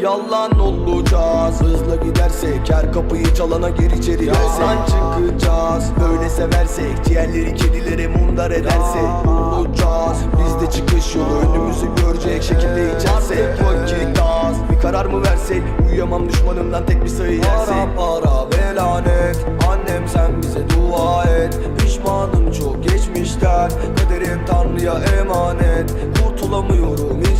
Yalan olacağız. Hızla gidersek her kapıyı çalana gir içeri Yalan. Çıkacağız Böyle seversek. Diğerleri kedilere mundar edersek. Olacağız Bizde çıkış yolu önümüzü görecek şekilde içersek. Vakit az Bir karar mı versek? Uyuyamam düşmanımdan tek bir sayı yersek. Para para ve lanet Annem sen bize dua et. Pişmanım çok geçmişten. Kaderim Tanrı'ya emanet. Kurtulamıyorum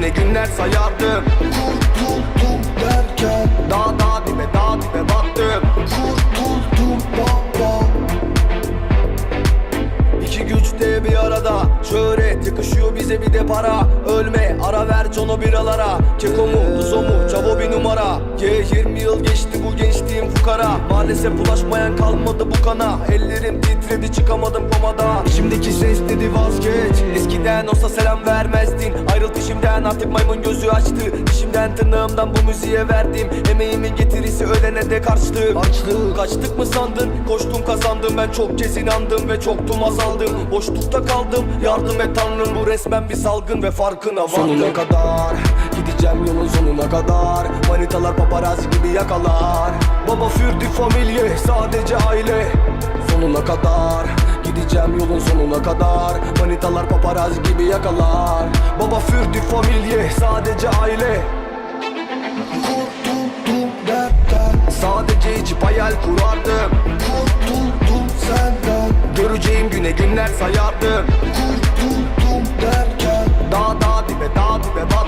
Güne günler sayardım Kurtuldum derken. Dağ dağ dibe dağ dibe battım Kurtuldum baba. İki güç de bir arada. Şöhret yakışıyor bize bir de para. Ölme ara ver cono biralara Keko mu Duzo mu Çavo bir numara. Ye 20 yıl geçti bu gençliğim fukara. Maalesef bulaşmayan kalmadı bu kana. Ellerim titredi çıkamadım komada. Şimdiki ses dedi vazgeç. Eskiden olsa selam vermezdin. Ayrıl dişimden artık maymun gözü açtı. Dişimden tırnağımdan bu müziğe verdim. Emeğimin getirisi ölene de karşılık Açlık kaçtık mı sandın? Koştum kazandım. Ben çok kez inandım Ve çoktum azaldım. Boşlukta kaldım. Yardım et tanrım. Bu resmen bir salgın ve farkına vardım. Sonuna kadar. Gideceğim yolun sonuna kadar. Manitalar paparazzi gibi yakalar. Baba für die Familie sadece aile. Sonuna kadar Gideceğim yolun sonuna kadar. Manitalar paparaz gibi yakalar. Baba fürdü familye sadece aile. Kurtuldum dertten Sadece içip hayal kurardım. Kurtuldum senden Göreceğim güne günler sayardım. Kurtuldum derken Daha daha dibe daha dibe bak